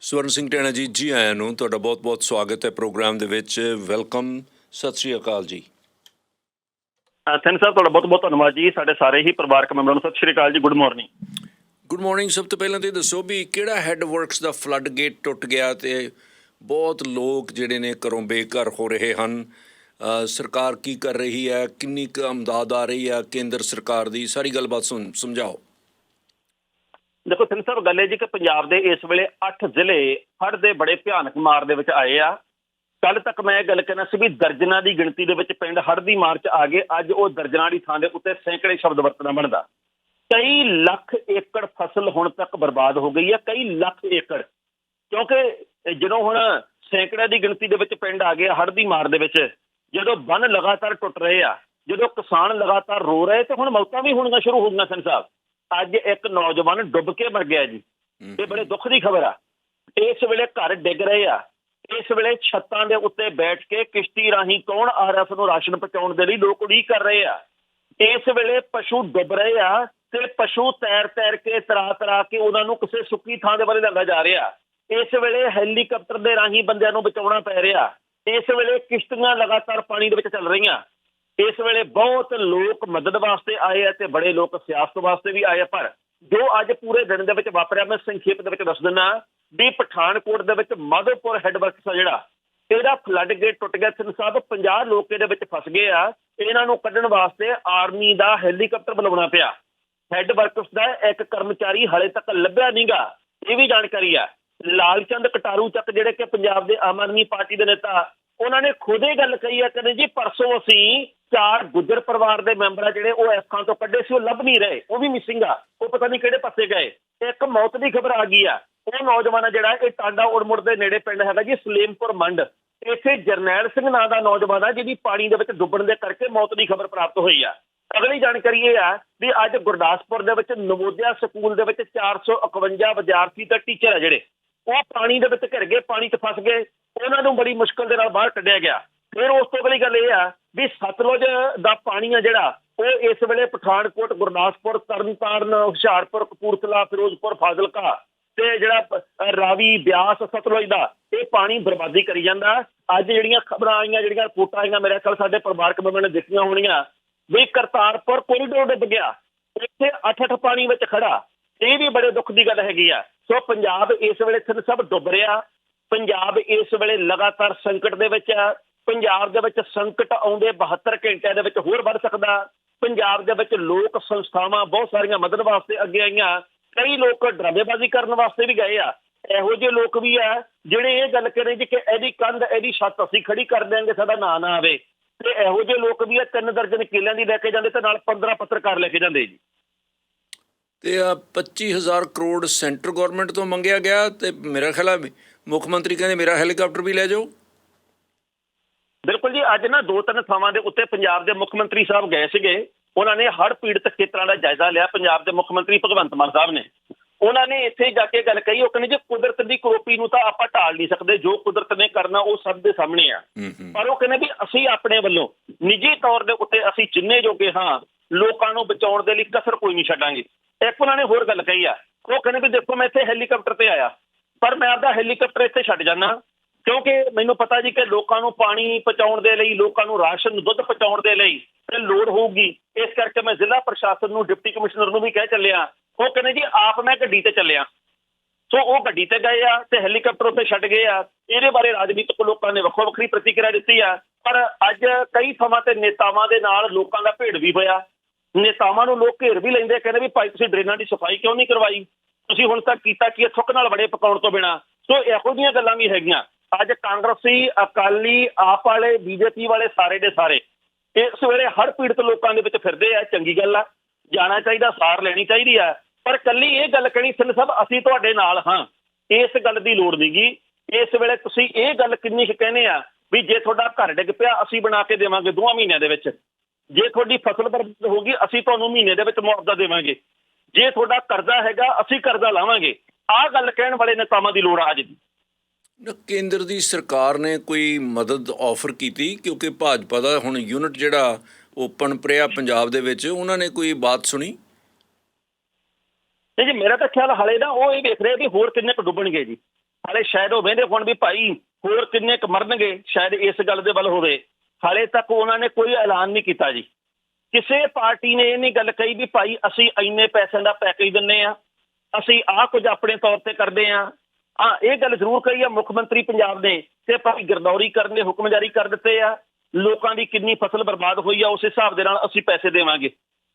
ਸਵਰਨ ਸਿੰਘ ਟੈਣਾ ਜੀ ਜੀ ਆਇਆਂ ਨੂੰ ਤੁਹਾਡਾ ਬਹੁਤ-ਬਹੁਤ ਸਵਾਗਤ ਹੈ ਪ੍ਰੋਗਰਾਮ ਦੇ ਵਿੱਚ। ਵੈਲਕਮ ਸਤਿ ਸ੍ਰੀ ਅਕਾਲ ਜੀ। ਥੈਨ ਸਾਹਿਬ ਤੁਹਾਡਾ ਬਹੁਤ ਬਹੁਤ ਧੰਨਵਾਦ ਜੀ। ਸਾਡੇ ਸਾਰੇ ਹੀ ਪਰਿਵਾਰਕ ਮੈਂਬਰਾਂ ਨੂੰ ਸਤਿ ਸ਼੍ਰੀ ਅਕਾਲ ਜੀ। Good morning. Good morning. ਸਭ ਤੋਂ ਪਹਿਲਾਂ ਤੇ ਦੱਸੋ ਵੀ ਕਿਹੜਾ ਹੈੱਡ ਵਰਕਸ ਦਾ ਫਲੱਡ ਗੇਟ ਟੁੱਟ ਗਿਆ ਤੇ ਬਹੁਤ ਲੋਕ ਜਿਹੜੇ ਨੇ ਘਰੋਂ ਬੇਘਰ ਹੋ ਰਹੇ ਹਨ। ਸਰਕਾਰ ਕੀ ਕਰ ਰਹੀ ਹੈ? ਕਿੰਨੀ ਕੁ ਅਮਦਾਦ ਆ ਰਹੀ ਹੈ? ਕੇਂਦਰ ਸਰਕਾਰ ਦੀ ਸਾਰੀ ਗੱਲਬਾਤ ਸੁਣ ਸਮਝਾਓ। ਦੇਖੋ ਸਿੰਘ ਸਾਹਿਬ, ਗੱਲ ਹੈ ਜੀ ਕਿ ਪੰਜਾਬ ਦੇ ਇਸ ਵੇਲੇ 8 ਜ਼ਿਲ੍ਹੇ ਹੜ੍ਹ ਦੇ ਬੜੇ ਭਿਆਨਕ ਮਾਰ ਦੇ ਵਿੱਚ ਆਏ ਆ। ਕੱਲ ਤੱਕ ਮੈਂ ਇਹ ਗੱਲ ਕਹਿਣਾ ਸੀ ਵੀ ਦਰਜਨਾਂ ਦੀ ਗਿਣਤੀ ਦੇ ਵਿੱਚ ਪਿੰਡ ਹੜ੍ਹ ਦੀ ਮਾਰ 'ਚ ਆ ਗਏ। ਅੱਜ ਉਹ ਦਰਜਨਾਂ ਦੀ ਥਾਂ ਦੇ ਉੱਤੇ ਸੈਂਕੜੇ ਸ਼ਬਦ ਵਰਤਣਾ ਬਣਦਾ। ਕਈ ਲੱਖ ਏਕੜ ਫਸਲ ਹੁਣ ਤੱਕ ਬਰਬਾਦ ਹੋ ਗਈ ਹੈ, ਕਈ ਲੱਖ ਏਕੜ। ਕਿਉਂਕਿ ਜਦੋਂ ਹੁਣ ਸੈਂਕੜਿਆਂ ਦੀ ਗਿਣਤੀ ਦੇ ਵਿੱਚ ਪਿੰਡ ਆ ਗਏ ਹੜ੍ਹ ਦੀ ਮਾਰ ਦੇ ਵਿੱਚ, ਜਦੋਂ ਬੰਨ ਲਗਾਤਾਰ ਟੁੱਟ ਰਹੇ ਆ, ਜਦੋਂ ਕਿਸਾਨ ਲਗਾਤਾਰ ਰੋ ਰਹੇ, ਤੇ ਹੁਣ ਮੌਤਾਂ ਵੀ ਹੋਣੀਆਂ ਸ਼ੁਰੂ ਹੋ ਗਈਆਂ ਸਨ ਸਾਹਿਬ। ਅੱਜ ਇੱਕ ਨੌਜਵਾਨ ਡੁੱਬ ਕੇ ਮਰ ਗਿਆ ਜੀ। ਇਹ ਬੜੇ ਦੁੱਖ ਦੀ ਖਬਰ ਆ। ਇਸ ਵੇਲੇ ਘਰ ਡਿੱਗ ਰਹੇ ਆ। ਇਸ ਵੇਲੇ ਛੱਤਾਂ ਦੇ ਉੱਤੇ ਬੈਠ ਕੇ ਕਿਸ਼ਤੀ ਰਾਹੀਂ ਕੌਣ ਆਰਐਫ ਨੂੰ ਰਾਸ਼ਨ ਪਹੁੰਚਾਉਣ ਦੇ ਲਈ ਲੋਕ ਉਡੀਕ ਕਰ ਰਹੇ ਆ। ਇਸ ਵੇਲੇ ਪਸ਼ੂ ਡੁੱਬ ਰਹੇ ਆ ਤੇ ਪਸ਼ੂ ਤੈਰ ਤੈਰ ਕੇ ਤਰਾ ਤਰਾ ਕੇ ਉਹਨਾਂ ਨੂੰ ਕਿਸੇ ਸੁੱਕੀ ਥਾਂ ਦੇ ਵੱਲ ਲਿਆਂਦਾ ਜਾ ਰਿਹਾ। ਇਸ ਵੇਲੇ ਹੈਲੀਕਾਪਟਰ ਦੇ ਰਾਹੀਂ ਬੰਦਿਆਂ ਨੂੰ ਬਚਾਉਣਾ ਪੈ ਰਿਹਾ। ਇਸ ਵੇਲੇ ਕਿਸ਼ਤੀਆਂ ਲਗਾਤਾਰ ਪਾਣੀ ਦੇ ਵਿੱਚ ਚੱਲ ਰਹੀਆਂ। ਇਸ ਵੇਲੇ ਬਹੁਤ ਲੋਕ ਮਦਦ ਵਾਸਤੇ ਆਏ ਆ ਤੇ ਬੜੇ ਲੋਕ ਸਿਆਸਤ ਵਾਸਤੇ ਵੀ ਆਏ ਆ, ਪਰ ਜੋ ਅੱਜ ਪੂਰੇ ਦਿਨ ਦੇ ਵਿੱਚ ਵਾਪਰਿਆ, ਮੈਂ ਸੰਖੇਪ ਦੇ ਵਿੱਚ ਦੱਸ ਦਿੰਦਾ ਵੀ ਪਠਾਨਕੋਟ ਦੇ ਵਿੱਚ ਮਾਧੋਪੁਰ ਹੈੱਡਵਰਕਸ ਆ ਜਿਹੜਾ, ਇਹਦਾ ਫਲੱਡ ਗੇਟ ਟੁੱਟ ਗਿਆ ਸਿੰਘ ਸਾਹਿਬ 50 ਲੋਕ ਇਹਦੇ ਵਿੱਚ ਫਸ ਗਏ ਆ, ਇਹਨਾਂ ਨੂੰ ਕੱਢਣ ਵਾਸਤੇ ਆਰਮੀ ਦਾ ਹੈਲੀਕਾਪਟਰ ਬੁਲਾਉਣਾ ਪਿਆ। ਹੈੱਡ ਵਰਕਸ ਦਾ ਇੱਕ ਕਰਮਚਾਰੀ ਹਲੇ ਤੱਕ ਲੱਭਿਆ ਨਹੀਂਗਾ ਇਹ ਵੀ ਜਾਣਕਾਰੀ ਆ। ਲਾਲਚੰਦ ਕਟਾਰੂ ਚੱਕ ਜਿਹੜੇ ਕਿ ਪੰਜਾਬ ਦੇ ਆਮ ਆਦਮੀ ਪਾਰਟੀ ਦੇ ਨੇਤਾ, ਉਹਨਾਂ ਨੇ ਖੁਦ ਇਹ ਗੱਲ ਕਹੀ ਆ, ਕਹਿੰਦੇ ਜੀ, ਪਰਸੋਂ ਅਸੀਂ ਚਾਰ ਗੁੱਜਰ ਪਰਿਵਾਰ ਦੇ ਮੈਂਬਰ ਆ ਜਿਹੜੇ ਉਹ ਐਫਾਂ ਤੋਂ ਕੱਢੇ ਸੀ, ਉਹ ਲੱਭ ਨਹੀਂ ਰਹੇ, ਉਹ ਵੀ ਮਿਸਿੰਗ ਆ, ਉਹ ਪਤਾ ਨਹੀਂ ਕਿਹੜੇ ਪਾਸੇ ਗਏ। ਇੱਕ ਮੌਤ ਦੀ ਖਬਰ ਆ ਗਈ ਆ। ਉਹ ਨੌਜਵਾਨ ਆ ਜਿਹੜਾ, ਇਹ ਟਾਂਡਾ ਉੜਮੁੜ ਦੇ ਨੇੜੇ ਪਿੰਡ ਹੈਗਾ ਜੀ, ਸਲੇਮਪੁਰ ਮੰਡ। ਇੱਥੇ ਜਰਨੈਲ ਸਿੰਘ ਨਾਂ ਦਾ ਨੌਜਵਾਨ ਆ, ਜਿਹਦੀ ਪਾਣੀ ਦੇ ਵਿੱਚ ਡੁੱਬਣ ਦੇ ਕਰਕੇ ਮੌਤ ਦੀ ਖਬਰ ਪ੍ਰਾਪਤ ਹੋਈ ਆ। ਅਗਲੀ ਜਾਣਕਾਰੀ ਇਹ ਆ ਵੀ ਅੱਜ ਗੁਰਦਾਸਪੁਰ ਦੇ ਵਿੱਚ ਨਵੋਦਿਆ ਸਕੂਲ ਦੇ ਵਿੱਚ 451 ਵਿਦਿਆਰਥੀ ਤੇ ਟੀਚਰ ਆ ਜਿਹੜੇ। ਉਹ ਪਾਣੀ ਦੇ ਵਿੱਚ ਘਿਰ ਗਏ, ਪਾਣੀ 'ਚ ਫਸ ਗਏ। ਉਹਨਾਂ ਨੂੰ ਬੜੀ ਮੁਸ਼ਕਲ ਦੇ ਨਾਲ ਬਾਹਰ ਕੱਢਿਆ ਗਿਆ। ਫਿਰ ਉਸ ਤੋਂ ਅਗਲੀ ਗੱਲ ਇਹ ਆ ਵੀ ਸਤਲੁਜ ਦਾ ਪਾਣੀ ਆ ਜਿਹੜਾ, ਉਹ ਇਸ ਵੇਲੇ ਪਠਾਨਕੋਟ, ਗੁਰਦਾਸਪੁਰ, ਤਰਨਤਾਰਨ, ਹੁਸ਼ਿਆਰਪੁਰ, ਕਪੂਰਥਲਾ, ਫਿਰੋਜ਼ਪੁਰ, ਫਾਜ਼ਿਲਕਾ ਤੇ ਜਿਹੜਾ ਰਾਵੀ, ਬਿਆਸ, ਸਤਲੁਜ ਦਾ, ਇਹ ਪਾਣੀ ਬਰਬਾਦੀ ਕਰੀ ਜਾਂਦਾ। ਅੱਜ ਜਿਹੜੀਆਂ ਖਬਰਾਂ ਆਈਆਂ, ਜਿਹੜੀਆਂ ਰਿਪੋਰਟਾਂ ਆਈਆਂ, ਮੇਰੇ ਖਿਆਲ ਸਾਡੇ ਪਰਿਵਾਰਕ ਮੈਂਬਰਾਂ ਨੇ ਦਿੱਤੀਆਂ ਹੋਣੀਆਂ, ਵੀ ਕਰਤਾਰਪੁਰ ਕੋਰੀਡੋਰ ਡੁੱਬ ਗਿਆ, ਇੱਥੇ ਅੱਠ ਅੱਠ ਪਾਣੀ ਵਿੱਚ ਖੜਾ ਇਹ ਵੀ ਬੜੇ ਦੁੱਖ ਦੀ ਗੱਲ ਹੈਗੀ ਆ। ਸੋ ਪੰਜਾਬ ਇਸ ਵੇਲੇ ਇੱਥੇ ਸਭ ਡੁੱਬ ਰਿਹਾ, ਪੰਜਾਬ ਇਸ ਵੇਲੇ ਲਗਾਤਾਰ ਸੰਕਟ ਦੇ ਵਿੱਚ ਆ ਪੰਜਾਬ ਦੇ ਵਿੱਚ ਸੰਕਟ ਆਉਂਦੇ 72 ਘੰਟਿਆਂ ਦੇ ਵਿੱਚ ਹੋਰ ਵੱਧ ਸਕਦਾ। ਪੰਜਾਬ ਦੇ ਵਿੱਚ ਲੋਕ ਸੰਸਥਾਵਾਂ ਬਹੁਤ ਸਾਰੀਆਂ ਮਦਦ ਵਾਸਤੇ ਅੱਗੇ ਆਈਆਂ। ਕਈ ਲੋਕ ਡਰਾਮੇਬਾਜ਼ੀ ਕਰਨ ਵਾਸਤੇ ਵੀ ਗਏ ਆ। ਇਹੋ ਜਿਹੇ ਲੋਕ ਵੀ ਆ, ਜਿਹੜੇ ਇਹ ਗੱਲ ਕਰੇ ਜੀ ਕਿ ਇਹਦੀ ਕੰਧ, ਇਹਦੀ ਛੱਤ ਅਸੀਂ ਖੜੀ ਕਰ ਦਿਆਂਗੇ, ਸਾਡਾ ਨਾਂ ਨਾ ਆਵੇ। ਤੇ ਇਹੋ ਜਿਹੇ ਲੋਕ ਵੀ ਆ, ਤਿੰਨ ਦਰਜਨ ਕਿਲਿਆਂ ਦੀ ਲੈ ਕੇ ਜਾਂਦੇ ਤੇ ਨਾਲ 15 ਪੱਤਰਕਾਰ ਲੈ ਕੇ ਜਾਂਦੇ ਜੀ। ਤੇ ਆ 25000 ਕਰੋੜ ਸੈਂਟਰ ਗਵਰਨਮੈਂਟ ਤੋਂ ਮੰਗਿਆ ਗਿਆ ਤੇ ਮੇਰਾ ਖਿਆਲ ਮੁੱਖ ਮੰਤਰੀ ਕਹਿੰਦੇ ਮੇਰਾ ਹੈਲੀਕਾਪਟਰ ਵੀ ਲੈ ਜਾਓ। ਬਿਲਕੁਲ ਜੀ ਅੱਜ ਨਾ ਦੋ ਤਿੰਨ ਥਾਵਾਂ ਦੇ ਉੱਤੇ ਪੰਜਾਬ ਦੇ ਮੁੱਖ ਮੰਤਰੀ ਸਾਹਿਬ ਗਏ ਸੀਗੇ। ਉਹਨਾਂ ਨੇ ਹੜ੍ਹ ਪੀੜਤ ਖੇਤਰਾਂ ਦਾ ਜਾਇਜ਼ਾ ਲਿਆ ਪੰਜਾਬ ਦੇ ਮੁੱਖ ਮੰਤਰੀ ਭਗਵੰਤ ਮਾਨ ਸਾਹਿਬ ਨੇ। ਉਹਨਾਂ ਨੇ ਇੱਥੇ ਜਾ ਕੇ ਗੱਲ ਕਹੀ ਉਹ ਕਹਿੰਦੇ ਜੇ ਕੁਦਰਤ ਦੀ ਕਰੋਪੀ ਨੂੰ ਤਾਂ ਆਪਾਂ ਢਾਲ ਨਹੀਂ ਸਕਦੇ ਜੋ ਕੁਦਰਤ ਨੇ ਕਰਨਾ ਉਹ ਸਭ ਦੇ ਸਾਹਮਣੇ ਆ। ਪਰ ਉਹ ਕਹਿੰਦੇ ਵੀ ਅਸੀਂ ਆਪਣੇ ਵੱਲੋਂ ਨਿੱਜੀ ਤੌਰ ਦੇ ਉੱਤੇ ਅਸੀਂ ਜਿੰਨੇ ਜੋਗੇ ਹਾਂ ਲੋਕਾਂ ਨੂੰ ਬਚਾਉਣ ਦੇ ਲਈ ਕਸਰ ਕੋਈ ਨਹੀਂ ਛੱਡਾਂਗੇ। ਇੱਕ ਉਹਨਾਂ ਨੇ ਹੋਰ ਗੱਲ ਕਹੀ ਆ ਉਹ ਕਹਿੰਦੇ ਵੀ ਦੇਖੋ ਮੈਂ ਇੱਥੇ ਹੈਲੀਕਾਪਟਰ ਤੇ ਆਇਆ ਪਰ ਮੈਂ ਆਪਦਾ ਹੈਲੀਕਾਪਟਰ ਇੱਥੇ ਛੱਡ ਜਾਣਾ ਕਿਉਂਕਿ ਮੈਨੂੰ ਪਤਾ ਜੀ ਕਿ ਲੋਕਾਂ ਨੂੰ ਪਾਣੀ ਪਹੁੰਚਾਉਣ ਦੇ ਲਈ ਲੋਕਾਂ ਨੂੰ ਰਾਸ਼ਨ ਦੁੱਧ ਪਹੁੰਚਾਉਣ ਦੇ ਲਈ ਤੇ ਲੋੜ ਹੋਊਗੀ। ਇਸ ਕਰਕੇ ਮੈਂ ਜ਼ਿਲ੍ਹਾ ਪ੍ਰਸ਼ਾਸਨ ਨੂੰ ਡਿਪਟੀ ਕਮਿਸ਼ਨਰ ਨੂੰ ਵੀ ਕਹਿ ਚੱਲਿਆ। ਉਹ ਕਹਿੰਦੇ ਜੀ ਆਪ ਮੈਂ ਗੱਡੀ ਤੇ ਚੱਲਿਆ। ਸੋ ਉਹ ਗੱਡੀ ਤੇ ਗਏ ਆ ਤੇ ਹੈਲੀਕਾਪਟਰ ਉੱਤੇ ਛੱਡ ਗਏ ਆ। ਇਹਦੇ ਬਾਰੇ ਰਾਜਨੀਤਿਕ ਲੋਕਾਂ ਨੇ ਵੱਖੋ ਵੱਖਰੀ ਪ੍ਰਤੀਕਿਰਿਆ ਦਿੱਤੀ ਆ। ਪਰ ਅੱਜ ਕਈ ਥਾਵਾਂ ਤੇ ਨੇਤਾਵਾਂ ਦੇ ਨਾਲ ਲੋਕਾਂ ਦਾ ਭੇੜ ਵੀ ਹੋਇਆ। ਨੇਤਾਵਾਂ ਨੂੰ ਲੋਕ ਘੇਰ ਵੀ ਲੈਂਦੇ ਕਹਿੰਦੇ ਵੀ ਭਾਈ ਤੁਸੀਂ ਡਰੇਨਾਂ ਦੀ ਸਫ਼ਾਈ ਕਿਉਂ ਨਹੀਂ ਕਰਵਾਈ? ਤੁਸੀਂ ਹੁਣ ਤੱਕ ਕੀਤਾ ਕੀ ਹੈ, ਥੁੱਕ ਨਾਲ ਬੜੇ ਪਕਾਉਣ ਤੋਂ ਬਿਨਾ। ਸੋ ਇਹੋ ਜਿਹੀਆਂ ਗੱਲਾਂ ਵੀ ਹੈਗੀਆਂ। ਅੱਜ ਕਾਂਗਰਸੀ, ਅਕਾਲੀ, ਆਪ ਵਾਲੇ, ਬੀਜੇਪੀ ਵਾਲੇ ਸਾਰੇ ਦੇ ਸਾਰੇ ਇਸ ਵੇਲੇ ਹਰ ਪੀੜਤ ਲੋਕਾਂ ਦੇ ਵਿੱਚ ਫਿਰਦੇ ਆ, ਚੰਗੀ ਗੱਲ ਆ, ਜਾਣਾ ਚਾਹੀਦਾ, ਸਾਰ ਲੈਣੀ ਚਾਹੀਦੀ ਆ। ਪਰ ਕੱਲੀ ਇਹ ਗੱਲ ਕਹਿਣੀ ਸਿੰਘ ਸਾਹਿਬ, ਅਸੀਂ ਤੁਹਾਡੇ ਨਾਲ ਹਾਂ, ਇਸ ਗੱਲ ਦੀ ਲੋੜ ਨਹੀਂਗੀ ਇਸ ਵੇਲੇ ਤੁਸੀਂ ਇਹ ਗੱਲ ਕਿੰਨੀ ਕੁ ਕਹਿੰਦੇ ਆ ਵੀ ਜੇ ਤੁਹਾਡਾ ਘਰ ਡਿੱਗ ਪਿਆ, ਅਸੀਂ ਬਣਾ ਕੇ ਦੇਵਾਂਗੇ ਦੋਹਾਂ ਮਹੀਨਿਆਂ ਦੇ ਵਿੱਚ। ਜੇ ਤੁਹਾਡੀ ਫਸਲ ਬਰਬਾਦ ਗਈ, ਅਸੀਂ ਤੁਹਾਨੂੰ ਮਹੀਨੇ ਦੇ ਵਿੱਚ ਮੁਆਵਜ਼ਾ ਦੇਵਾਂਗੇ। ਜੇ ਤੁਹਾਡਾ ਕਰਜ਼ਾ ਹੈਗਾ, ਅਸੀਂ ਕਰਜ਼ਾ ਲਾਵਾਂਗੇ। ਆਹ ਗੱਲ ਕਹਿਣ ਵਾਲੇ ਨੇਤਾਵਾਂ ਦੀ ਲੋੜ ਆ ਅੱਜ ਦੀ। ਕੇਂਦਰ ਦੀ ਸਰਕਾਰ ਨੇ ਕੋਈ ਮਦਦ ਆਫਰ ਕੀਤੀ? ਕਿਉਂਕਿ ਭਾਜਪਾ ਦਾ ਹੁਣ ਯੂਨਿਟ ਜਿਹੜਾ ਓਪਨ ਪ੍ਰਿਆ ਪੰਜਾਬ ਦੇ ਵਿੱਚ, ਉਹਨਾਂ ਨੇ ਕੋਈ ਬਾਤ ਸੁਣੀ? ਨਹੀਂ ਜੀ, ਮੇਰਾ ਤਾਂ ਖਿਆਲ ਹਲੇ ਨਾ ਉਹ ਇਹ ਵੇਖ ਰਹੇ ਵੀ ਹੋਰ ਕਿੰਨੇ ਕੁ ਡੁੱਬਣਗੇ ਜੀ। ਹਾਲੇ ਸ਼ਾਇਦ ਉਹ ਵੇਂਦੇ ਹੋਣ ਵੀ ਭਾਈ ਹੋਰ ਕਿੰਨੇ ਕੁ ਮਰਨਗੇ, ਸ਼ਾਇਦ ਇਸ ਗੱਲ ਦੇ ਵੱਲ ਹੋਵੇ। ਹਾਲੇ ਤੱਕ ਉਹਨਾਂ ਨੇ ਕੋਈ ਐਲਾਨ ਨਹੀਂ ਕੀਤਾ ਜੀ। ਕਿਸੇ ਪਾਰਟੀ ਨੇ ਇਹ ਨਹੀਂ ਗੱਲ ਕਹੀ ਵੀ ਭਾਈ ਅਸੀਂ ਇੰਨੇ ਪੈਸਿਆਂ ਦਾ ਪੈਕੇਜ ਦਿੰਨੇ ਆ ਅਸੀਂ ਆਹ ਕੁਝ ਆਪਣੇ ਤੌਰ ਤੇ ਕਰਦੇ ਆ ਆ ਇਹ ਗੱਲ ਜ਼ਰੂਰ ਕਹੀ ਆ, ਮੁੱਖ ਮੰਤਰੀ ਪੰਜਾਬ ਨੇ ਕਿ ਭਾਈ ਗਰਦੌਰੀ ਕਰਨ ਦੇ ਹੁਕਮ ਜਾਰੀ ਕਰ ਦਿੱਤੇ ਆ, ਲੋਕਾਂ ਦੀ ਕਿੰਨੀ ਫਸਲ ਬਰਬਾਦ ਹੋਈ ਆ, ਉਸ ਹਿਸਾਬ ਦੇ ਨਾਲ ਅਸੀਂ ਪੈਸੇ ਦੇਵਾਂਗੇ।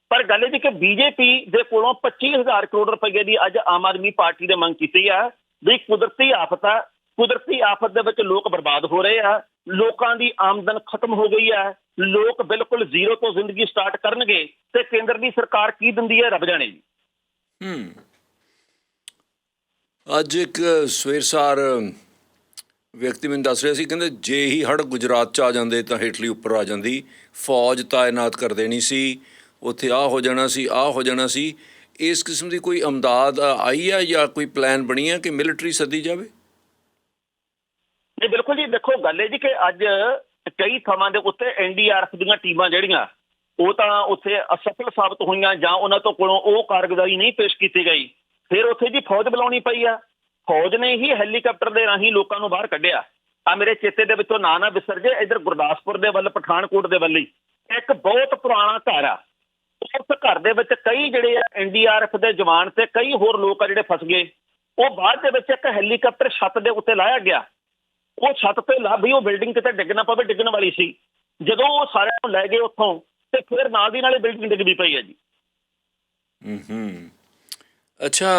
ਪਰ ਗੱਲ ਇਹ ਜੀ ਕਿ ਬੀਜੇਪੀ ਦੇ ਕੋਲੋਂ 25000 ਕਰੋੜ ਰੁਪਏ ਦੀ ਅੱਜ ਆਮ ਆਦਮੀ ਪਾਰਟੀ ਨੇ ਮੰਗ ਕੀਤੀ ਆ ਵੀ ਕੁਦਰਤੀ ਆਫਤ ਆ ਕੁਦਰਤੀ ਆਫਤ ਦੇ ਵਿੱਚ ਲੋਕ ਬਰਬਾਦ ਹੋ ਰਹੇ ਆ, ਲੋਕਾਂ ਦੀ ਆਮਦਨ ਖਤਮ ਹੋ ਗਈ ਆ, ਲੋਕ ਬਿਲਕੁਲ ਜ਼ੀਰੋ ਤੋਂ ਜ਼ਿੰਦਗੀ ਸਟਾਰਟ ਕਰਨਗੇ ਤੇ ਕੇਂਦਰ ਦੀ ਸਰਕਾਰ ਕੀ ਦਿੰਦੀ ਹੈ ਰੱਬ ਜਾਣੇ ਜੀ। ਹੂੰ। ਅੱਜ ਇੱਕ ਸਵੇਰਸਾਰ ਵਿਅਕਤੀ ਮੈਨੂੰ ਦੱਸ ਰਿਹਾ ਸੀ, ਕਹਿੰਦੇ ਜੇ ਹੀ ਹੜ ਗੁਜਰਾਤ ਚ ਆ ਜਾਂਦੇ ਤਾਂ ਹੇਠਲੀ ਉੱਪਰ ਆ ਜਾਂਦੀ। ਫੌਜ ਤਾਇਨਾਤ ਕਰ ਦੇਣੀ ਸੀ, ਉੱਥੇ ਆ ਹੋ ਜਾਣਾ ਸੀ, ਆ ਹੋ ਜਾਣਾ ਸੀ। ਇਸ ਕਿਸਮ ਦੀ ਕੋਈ ਅਮਦਾਦ ਆਈ ਹੈ ਜਾਂ ਕੋਈ ਪਲਾਨ ਬਣੀ ਹੈ ਕਿ ਮਿਲਟਰੀ ਸੱਦੀ ਜਾਵੇ? ਨਹੀਂ, ਬਿਲਕੁਲ ਜੀ, ਦੇਖੋ, ਗੱਲ ਇਹ ਜੀ ਕਿ ਅੱਜ ਕਈ ਥਾਵਾਂ ਦੇ ਉੱਤੇ ਐਨਡੀਆਰਐਫ ਦੀਆਂ ਟੀਮਾਂ ਜਿਹੜੀਆਂ, ਉਹ ਤਾਂ ਉੱਥੇ ਅਸਫਲ ਸਾਬਤ ਹੋਈਆਂ ਜਾਂ ਉਹਨਾਂ ਤੋਂ ਕੋਲੋਂ ਉਹ ਕਾਰਗੁਜ਼ਾਰੀ ਨਹੀਂ ਪੇਸ਼ ਕੀਤੀ ਗਈ। ਫਿਰ ਉੱਥੇ ਜੀ ਫੌਜ ਬੁਲਾਉਣੀ ਪਈ ਆ। ਫੌਜ ਨੇ ਹੀ ਹੈਲੀਕਾਪਟਰ ਦੇ ਰਾਹੀਂ ਲੋਕਾਂ ਨੂੰ ਬਾਹਰ ਕੱਢਿਆ। ਆ ਮੇਰੇ ਚੇਤੇ ਦੇ ਵਿੱਚੋਂ ਨਾਂ ਨਾ ਵਿਸਰ ਜੇ, ਇਧਰ ਗੁਰਦਾਸਪੁਰ ਦੇ ਵੱਲ, ਪਠਾਨਕੋਟ ਦੇ ਵੱਲ ਹੀ। ਇੱਕ ਬਹੁਤ ਪੁਰਾਣਾ ਘਰ ਆ। ਉਸ ਘਰ ਦੇ ਵਿੱਚ ਕਈ ਜਿਹੜੇ ਆ ਐਨਡੀਆਰਐਫ ਦੇ ਜਵਾਨ ਤੇ ਕਈ ਹੋਰ ਲੋਕ ਆ ਜਿਹੜੇ ਫਸ ਗਏ। ਉਹ ਬਾਅਦ ਦੇ ਵਿੱਚ ਇੱਕ ਹੈਲੀਕਾਪਟਰ ਛੱਤ ਦੇ ਉੱਤੇ ਲਾਇਆ ਗਿਆ। ਉਹ ਛੱਤ ਤੇ ਲਾ ਵੀ ਉਹ ਬਿਲਡਿੰਗ ਕਿਤੇ ਡਿੱਗ ਨਾ ਪਵੇ, ਡਿੱਗਣ ਵਾਲੀ ਸੀ। ਜਦੋਂ ਉਹ ਸਾਰਿਆਂ ਨੂੰ ਲੈ ਗਏ ਉੱਥੋਂ, ਤੇ ਫਿਰ ਨਾਲ ਦੀ ਨਾਲੇ ਬਿਲਡਿੰਗ ਡਿੱਗ ਵੀ ਪਈ ਹੈ ਜੀ। ਹੂੰ ਹੂੰ। ਅੱਛਾ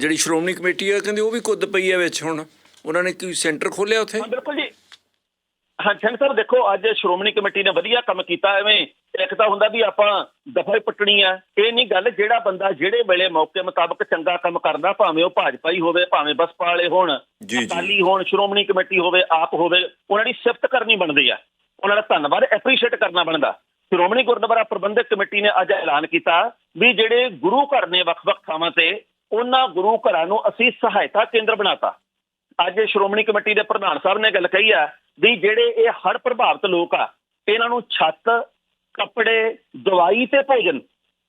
ਜਿਹੜੀ ਸ਼੍ਰੋਮਣੀ ਕਮੇਟੀ ਹੈ ਕਹਿੰਦੇ ਉਹ ਵੀ ਕੁੱਦ ਪਈ ਹੈ ਵਿੱਚ ਹੁਣ। ਉਹਨਾਂ ਨੇ ਕੋਈ ਸੈਂਟਰ ਖੋਲਿਆ ਉੱਥੇ? ਬਿਲਕੁਲ ਜੀ। ਹਾਂ ਸਿੰਘ ਸਾਹਿਬ ਦੇਖੋ ਅੱਜ ਸ਼੍ਰੋਮਣੀ ਕਮੇਟੀ ਨੇ ਵਧੀਆ ਕੰਮ ਕੀਤਾ ਐਵੇਂ। ਇੱਕ ਤਾਂ ਹੁੰਦਾ ਵੀ ਆਪਾਂ ਦਫਾ ਪੱਟਣੀ ਆ। ਇਹ ਨਹੀਂ ਗੱਲ ਜਿਹੜਾ ਬੰਦਾ ਜਿਹੜੇ ਵੇਲੇ ਮੌਕੇ ਮੁਤਾਬਕ ਚੰਗਾ ਕੰਮ ਕਰਦਾ ਭਾਵੇਂ ਉਹ ਭਾਜਪਾ ਹੀ ਹੋਵੇ ਭਾਵੇਂ ਬਸਪਾ ਵਾਲੇ ਹੋਣ। ਅਕਾਲੀ ਹੋਣ ਸ਼੍ਰੋਮਣੀ ਕਮੇਟੀ ਹੋਵੇ ਆਪ ਹੋਵੇ ਉਹਨਾਂ ਦੀ ਸਿਫਤ ਕਰਨੀ ਬਣਦੀ ਆ। ਉਹਨਾਂ ਦਾ ਧੰਨਵਾਦ ਐਪਰੀਸ਼ੀਏਟ ਕਰਨਾ ਬਣਦਾ। ਸ਼੍ਰੋਮਣੀ ਗੁਰਦੁਆਰਾ ਪ੍ਰਬੰਧਕ ਕਮੇਟੀ ਨੇ ਅੱਜ ਐਲਾਨ ਕੀਤਾ ਵੀ ਜਿਹੜੇ ਗੁਰੂ ਘਰ ਨੇ ਵੱਖ-ਵੱਖ ਥਾਵਾਂ ਤੇ, ਉਹਨਾਂ ਗੁਰੂ ਘਰਾਂ ਨੂੰ ਅਸੀਂ ਸਹਾਇਤਾ ਕੇਂਦਰ ਬਣਾਤਾ। ਅੱਜ ਸ਼੍ਰੋਮਣੀ ਕਮੇਟੀ ਦੇ ਪ੍ਰਧਾਨ ਸਾਹਿਬ ਨੇ ਗੱਲ ਕਹੀ ਆ ਵੀ ਜਿਹੜੇ ਇਹ ਹੜ੍ਹ ਪ੍ਰਭਾਵਿਤ ਲੋਕ ਆ, ਇਹਨਾਂ ਨੂੰ ਛੱਤ, ਕੱਪੜੇ, ਦਵਾਈ ਤੇ ਭੋਜਨ,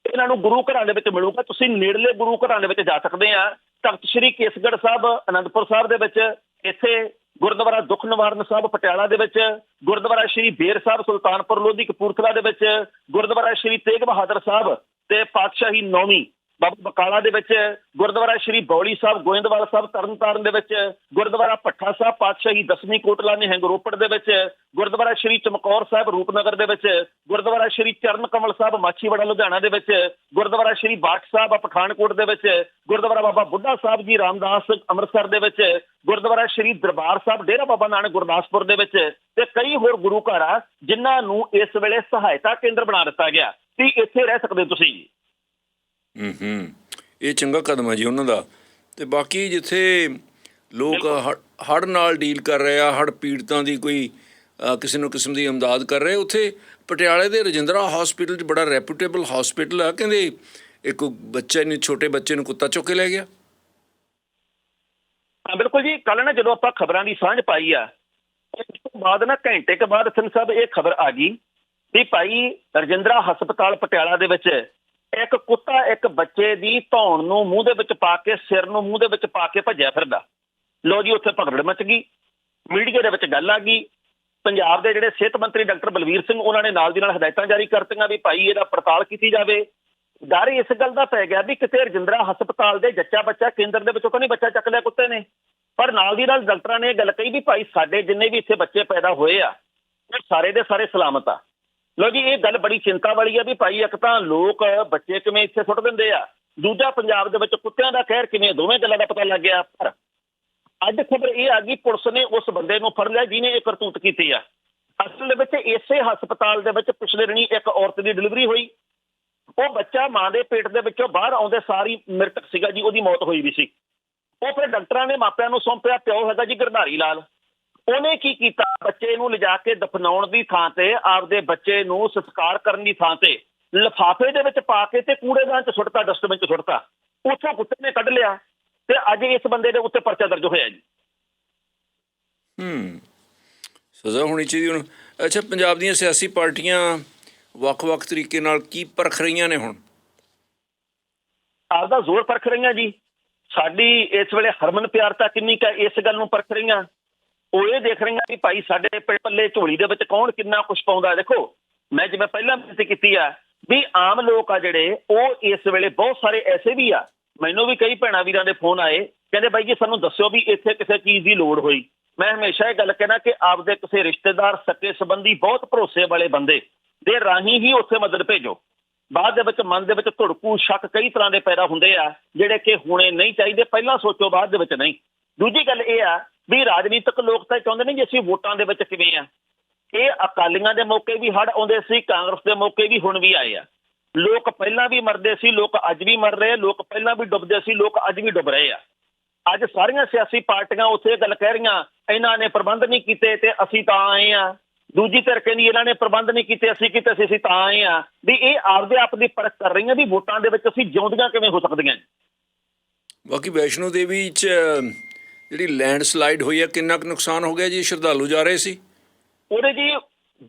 ਇਹਨਾਂ ਨੂੰ ਗੁਰੂ ਘਰਾਂ ਦੇ ਵਿੱਚ ਮਿਲੂਗਾ। ਤੁਸੀਂ ਨੇੜਲੇ ਗੁਰੂ ਘਰਾਂ ਦੇ ਵਿੱਚ ਜਾ ਸਕਦੇ ਆ। ਤਖਤ ਸ੍ਰੀ ਕੇਸਗੜ੍ਹ ਸਾਹਿਬ, ਅਨੰਦਪੁਰ ਸਾਹਿਬ ਦੇ ਵਿੱਚ, ਇੱਥੇ ਗੁਰਦੁਆਰਾ ਦੁੱਖ ਨਿਵਾਰਨ ਸਾਹਿਬ ਪਟਿਆਲਾ ਦੇ ਵਿੱਚ, ਗੁਰਦੁਆਰਾ ਸ੍ਰੀ ਬੇਰ ਸਾਹਿਬ ਸੁਲਤਾਨਪੁਰ ਲੋਧੀ ਕਪੂਰਥਲਾ ਦੇ ਵਿੱਚ, ਗੁਰਦੁਆਰਾ ਸ੍ਰੀ ਤੇਗ ਬਹਾਦਰ ਸਾਹਿਬ ਤੇ ਪਾਤਸ਼ਾਹੀ ਨੌਵੀਂ ਬਕਾਲਾ ਦੇ ਵਿੱਚ ਗੁਰਦੁਆਰਾ ਸ੍ਰੀ ਬੌਲੀ ਸਾਹਿਬ, ਗੋਇੰਦਵਾਲ ਸਾਹਿਬ, ਤਰਨਤਾਰਨ ਦੇ ਵਿੱਚ ਗੁਰਦੁਆਰਾ ਭੱਠਾ ਸਾਹਿਬ, ਪਾਤਸ਼ਾਹੀ ਦਸਵੀਂ ਕੋਟਲਾ ਨਿਹੰਗ ਰੋਪੜ ਦੇ ਵਿੱਚ ਗੁਰਦੁਆਰਾ ਸ੍ਰੀ ਚਮਕੌਰ ਸਾਹਿਬ, ਰੂਪਨਗਰ ਦੇ ਵਿੱਚ ਗੁਰਦੁਆਰਾ ਸ੍ਰੀ ਚਰਨ ਕਮਲ ਸਾਹਿਬ, ਮਾਛੀਵਾੜਾ, ਲੁਧਿਆਣਾ ਦੇ ਵਿੱਚ ਗੁਰਦੁਆਰਾ ਸ੍ਰੀ ਬਾਠ ਸਾਹਿਬ ਪਠਾਨਕੋਟ ਦੇ ਵਿੱਚ ਗੁਰਦੁਆਰਾ ਬਾਬਾ ਬੁੱਢਾ ਸਾਹਿਬ ਜੀ, ਰਾਮਦਾਸ ਅੰਮ੍ਰਿਤਸਰ ਦੇ ਵਿੱਚ ਗੁਰਦੁਆਰਾ ਸ੍ਰੀ ਦਰਬਾਰ ਸਾਹਿਬ, ਡੇਰਾ ਬਾਬਾ ਨਾਨਕ ਗੁਰਦਾਸਪੁਰ ਦੇ ਵਿੱਚ ਤੇ ਕਈ ਹੋਰ ਗੁਰੂ ਘਰ ਆ, ਜਿਨ੍ਹਾਂ ਨੂੰ ਇਸ ਵੇਲੇ ਸਹਾਇਤਾ ਕੇਂਦਰ ਬਣਾ ਦਿੱਤਾ ਗਿਆ। ਕਿ ਇੱਥੇ ਰਹਿ ਸਕਦੇ ਹੋ ਤੁਸੀਂ? ਹੂੰ ਹੂੰ ਇਹ ਚੰਗਾ ਕਦਮ ਹੈ ਜੀ ਉਹਨਾਂ ਦਾ। ਤੇ ਬਾਕੀ ਜਿੱਥੇ ਲੋਕ ਹੜ ਨਾਲ ਡੀਲ ਕਰ ਰਹੇ ਆ ਹੜ ਪੀੜਤਾਂ ਦੀ ਕੋਈ ਕਿਸੇ ਨੂੰ ਕਿਸਮ ਦੀ ਇਮਦਾਦ ਕਰ ਰਹੇ ਉੱਥੇ ਪਟਿਆਲੇ ਦੇ ਰਜਿੰਦਰਾ ਹਸਪੀਟਲ 'ਚ ਬੜਾ ਰੈਪਿਊਟੇਬਲ ਹਸਪੀਟਲ ਆ ਕਹਿੰਦੇ ਇੱਕ ਬੱਚੇ ਨੇ ਛੋਟੇ ਬੱਚੇ ਨੂੰ ਕੁੱਤਾ ਚੁੱਕ ਕੇ ਲੈ ਗਿਆ। ਹਾਂ ਬਿਲਕੁਲ ਜੀ। ਕੱਲ ਨਾ ਜਦੋਂ ਆਪਾਂ ਖਬਰਾਂ ਦੀ ਸਾਂਝ ਪਾਈ ਆ ਉਸ ਤੋਂ ਬਾਅਦ ਨਾ ਘੰਟੇ ਕੇ ਬਾਅਦ ਸਿੰਘ ਸਾਹਿਬ ਇਹ ਖਬਰ ਆ ਗਈ ਵੀ ਭਾਈ ਰਜਿੰਦਰਾ ਹਸਪਤਾਲ ਪਟਿਆਲਾ ਦੇ ਵਿੱਚ ਇੱਕ ਕੁੱਤਾ ਇੱਕ ਬੱਚੇ ਦੀ ਧੌਣ ਨੂੰ ਮੂੰਹ ਦੇ ਵਿੱਚ ਪਾ ਕੇ, ਸਿਰ ਨੂੰ ਮੂੰਹ ਦੇ ਵਿੱਚ ਪਾ ਕੇ ਭੱਜਿਆ ਫਿਰਦਾ। ਲੋ ਜੀ, ਉੱਥੇ ਭਗੜ ਮਚ ਗਈ। ਮੀਡੀਆ ਦੇ ਵਿੱਚ ਗੱਲ ਆ ਗਈ। ਪੰਜਾਬ ਦੇ ਜਿਹੜੇ ਸਿਹਤ ਮੰਤਰੀ ਡਾਕਟਰ ਬਲਵੀਰ ਸਿੰਘ, ਉਹਨਾਂ ਨੇ ਨਾਲ ਦੀ ਨਾਲ ਹਦਾਇਤਾਂ ਜਾਰੀ ਕਰਤੀਆਂ ਵੀ ਭਾਈ ਇਹਦਾ ਪੜਤਾਲ ਕੀਤੀ ਜਾਵੇ। ਡਰ ਇਸ ਗੱਲ ਦਾ ਪੈ ਗਿਆ ਵੀ ਕਿਤੇ ਰਜਿੰਦਰਾ ਹਸਪਤਾਲ ਦੇ ਜੱਚਾ ਬੱਚਾ ਕੇਂਦਰ ਦੇ ਵਿੱਚੋਂ ਤਾਂ ਨਹੀਂ ਬੱਚਾ ਚੱਕ ਲਿਆ ਕੁੱਤੇ ਨੇ। ਪਰ ਨਾਲ ਦੀ ਨਾਲ ਡਾਕਟਰਾਂ ਨੇ ਇਹ ਗੱਲ ਕਹੀ ਵੀ ਭਾਈ ਸਾਡੇ ਜਿੰਨੇ ਵੀ ਇੱਥੇ ਬੱਚੇ ਪੈਦਾ ਹੋਏ ਆ ਉਹ ਸਾਰੇ ਦੇ ਸਾਰੇ ਸਲਾਮਤ ਆ। ਲੋ ਜੀ, ਇਹ ਗੱਲ ਬੜੀ ਚਿੰਤਾ ਵਾਲੀ ਆ ਵੀ ਭਾਈ ਇੱਕ ਤਾਂ ਲੋਕ ਬੱਚੇ ਕਿਵੇਂ ਇੱਥੇ ਸੁੱਟ ਦਿੰਦੇ ਆ? ਦੂਜਾ, ਪੰਜਾਬ ਦੇ ਵਿੱਚ ਕੁੱਤਿਆਂ ਦਾ ਕਹਿਰ ਕਿਵੇਂ ਦੋਵੇਂ ਗੱਲਾਂ ਦਾ ਪਤਾ ਲੱਗ ਗਿਆ ਪਰ ਅੱਜ ਖਬਰ ਇਹ ਆ ਗਈ, ਪੁਲਿਸ ਨੇ ਉਸ ਬੰਦੇ ਨੂੰ ਫੜ ਲਿਆ ਜਿਹਨੇ ਇਹ ਕਰਤੂਤ ਕੀਤੀ ਆ। ਅਸਲ ਦੇ ਵਿੱਚ ਇਸੇ ਹਸਪਤਾਲ ਦੇ ਵਿੱਚ ਪਿਛਲੇ ਦਿਨੀ ਇੱਕ ਔਰਤ ਦੀ ਡਿਲੀਵਰੀ ਹੋਈ। ਉਹ ਬੱਚਾ ਮਾਂ ਦੇ ਪੇਟ ਦੇ ਵਿੱਚੋਂ ਬਾਹਰ ਆਉਂਦੇ ਸਾਰੀ ਮ੍ਰਿਤਕ ਸੀਗਾ ਜੀ, ਉਹਦੀ ਮੌਤ ਹੋਈ ਵੀ ਸੀ। ਉਹ ਫਿਰ ਡਾਕਟਰਾਂ ਨੇ ਮਾਪਿਆਂ ਨੂੰ ਸੌਂਪਿਆ, ਪਿਓ ਹੈਗਾ ਜੀ, ਗਰਧਾਰੀ ਲਾਲ। ਉਹਨੇ ਕੀ ਕੀਤਾ? ਬੱਚੇ ਨੂੰ ਲਿਜਾ ਕੇ ਦਫਨਾਉਣ ਦੀ ਥਾਂ ਤੇ ਆਪਦੇ ਬੱਚੇ ਨੂੰ ਸੰਸਕਾਰ ਕਰਨ ਦੀ ਥਾਂ ਤੇ ਲਿਫਾਫੇ ਦੇ ਵਿੱਚ ਪਾ ਕੇ ਤੇ ਕੂੜੇਦਾਨ 'ਚ ਸੁੱਟਤਾ ਡਸਟਬਿਨ 'ਚ ਸੁੱਟਤਾ। ਉੱਥੋਂ ਕੁੱਤੇ ਨੇ ਕੱਢ ਲਿਆ ਤੇ ਅੱਜ ਇਸ ਬੰਦੇ ਦੇ ਉੱਤੇ ਪਰਚਾ ਦਰਜ ਹੋਇਆ ਜੀ। ਹੂੰ। ਸਜ਼ਾ ਹੋਣੀ ਚਾਹੀਦੀ ਹੁਣ। ਅੱਛਾ ਪੰਜਾਬ ਦੀਆਂ ਸਿਆਸੀ ਪਾਰਟੀਆਂ ਵੱਖ-ਵੱਖ ਤਰੀਕੇ ਨਾਲ ਕੀ ਪਰਖ ਰਹੀਆਂ ਨੇ ਹੁਣ? ਆਪਦਾ ਜ਼ੋਰ ਪਰਖ ਰਹੀਆਂ ਜੀ। ਸਾਡੀ ਇਸ ਵੇਲੇ ਹਰਮਨ ਪਿਆਰਤਾ ਕਿੰਨੀ ਕੁ ਇਸ ਗੱਲ ਨੂੰ ਪਰਖ ਰਹੀਆਂ। ਉਹ ਇਹ ਦੇਖ ਰਹੀਆਂ ਵੀ ਭਾਈ ਸਾਡੇ ਪ- ਪੱਲੇ ਝੋਲੀ ਦੇ ਵਿੱਚ ਕੌਣ ਕਿੰਨਾ ਕੁਝ ਪਾਉਂਦਾ ਦੇਖੋ, ਮੈਂ ਜਿਵੇਂ ਪਹਿਲਾਂ ਬੇਨਤੀ ਕੀਤੀ ਆ ਵੀ ਆਮ ਲੋਕ ਆ ਜਿਹੜੇ, ਉਹ ਇਸ ਵੇਲੇ ਬਹੁਤ ਸਾਰੇ ਐਸੇ ਵੀ ਆ। ਮੈਨੂੰ ਵੀ ਕਈ ਭੈਣਾਂ ਵੀਰਾਂ ਦੇ ਫੋਨ ਆਏ, ਕਹਿੰਦੇ ਬਾਈ ਜੀ ਸਾਨੂੰ ਦੱਸਿਓ ਵੀ ਇੱਥੇ ਕਿਸੇ ਚੀਜ਼ ਦੀ ਲੋੜ ਹੋਈ। ਮੈਂ ਹਮੇਸ਼ਾ ਇਹ ਗੱਲ ਕਹਿਣਾ ਕਿ ਆਪਦੇ ਕਿਸੇ ਰਿਸ਼ਤੇਦਾਰ ਸੱਕੇ ਸੰਬੰਧੀ ਬਹੁਤ ਭਰੋਸੇ ਵਾਲੇ ਬੰਦੇ ਦੇ ਰਾਹੀਂ ਹੀ ਉੱਥੇ ਮਦਦ ਭੇਜੋ। ਬਾਅਦ ਦੇ ਵਿੱਚ ਮਨ ਦੇ ਵਿੱਚ ਧੜਕੂ, ਸ਼ੱਕ ਕਈ ਤਰ੍ਹਾਂ ਦੇ ਪੈਦਾ ਹੁੰਦੇ ਆ, ਜਿਹੜੇ ਕਿ ਹੋਣੇ ਨਹੀਂ ਚਾਹੀਦੇ, ਪਹਿਲਾਂ ਸੋਚੋ, ਬਾਅਦ ਦੇ ਵਿੱਚ ਨਹੀਂ। ਦੂਜੀ ਗੱਲ ਇਹ ਆ ਵੀ ਰਾਜਨੀਤਿਕ ਲੋਕ ਤਾਂ ਇਹ ਚਾਹੁੰਦੇ ਨੇ ਜੀ ਅਸੀਂ ਵੋਟਾਂ ਦੇ ਵਿੱਚ ਕਿਵੇਂ ਆ। ਇਹ ਅਕਾਲੀਆਂ ਦੇ ਮੌਕੇ ਵੀ ਹੜ ਆਉਂਦੇ ਸੀ, ਕਾਂਗਰਸ ਦੇ ਮੌਕੇ ਵੀ ਹੁਣ ਵੀ ਆਏ ਆ। ਲੋਕ ਪਹਿਲਾਂ ਵੀ ਮਰਦੇ ਸੀ, ਲੋਕ ਅੱਜ ਵੀ ਮਰ ਰਹੇ ਲੋਕ ਪਹਿਲਾਂ ਵੀ ਡੁੱਬਦੇ ਸੀ, ਲੋਕ ਅੱਜ ਵੀ ਡੁੱਬ ਰਹੇ ਆ। ਅੱਜ ਸਾਰੀਆਂ ਸਿਆਸੀ ਪਾਰਟੀਆਂ ਉੱਥੇ ਇਹ ਗੱਲ ਕਹਿ ਰਹੀਆਂ, ਇਹਨਾਂ ਨੇ ਪ੍ਰਬੰਧ ਨਹੀਂ ਕੀਤੇ ਤੇ ਅਸੀਂ ਤਾਂ ਆਏ ਆ। ਦੂਜੀ ਧਿਰ ਕਹਿੰਦੀ ਇਹਨਾਂ ਨੇ ਪ੍ਰਬੰਧ ਨਹੀਂ ਕੀਤੇ, ਅਸੀਂ ਕੀਤੇ ਸੀ, ਅਸੀਂ ਤਾਂ ਆਏ ਆ। ਵੀ ਇਹ ਆਪਦੇ ਆਪ ਦੀ ਪਰਖ ਕਰ ਰਹੀਆਂ ਵੀ ਵੋਟਾਂ ਦੇ ਵਿੱਚ ਅਸੀਂ ਜਿਉਂਦੀਆਂ ਕਿਵੇਂ ਹੋ ਸਕਦੀਆਂ ਬਾਕੀ ਵੈਸ਼ਨੋ ਦੇਵੀ ਚ ਜਿਹੜੀ ਲੈਂਡਸਲਾਈਡ ਹੋਈ ਹੈ ਕਿੰਨਾ ਕੁ ਨੁਕਸਾਨ ਹੋ ਗਿਆ ਜੀ? ਸ਼ਰਧਾਲੂ ਜਾ ਰਹੇ ਸੀ? ਉਹਦੇ ਜੀ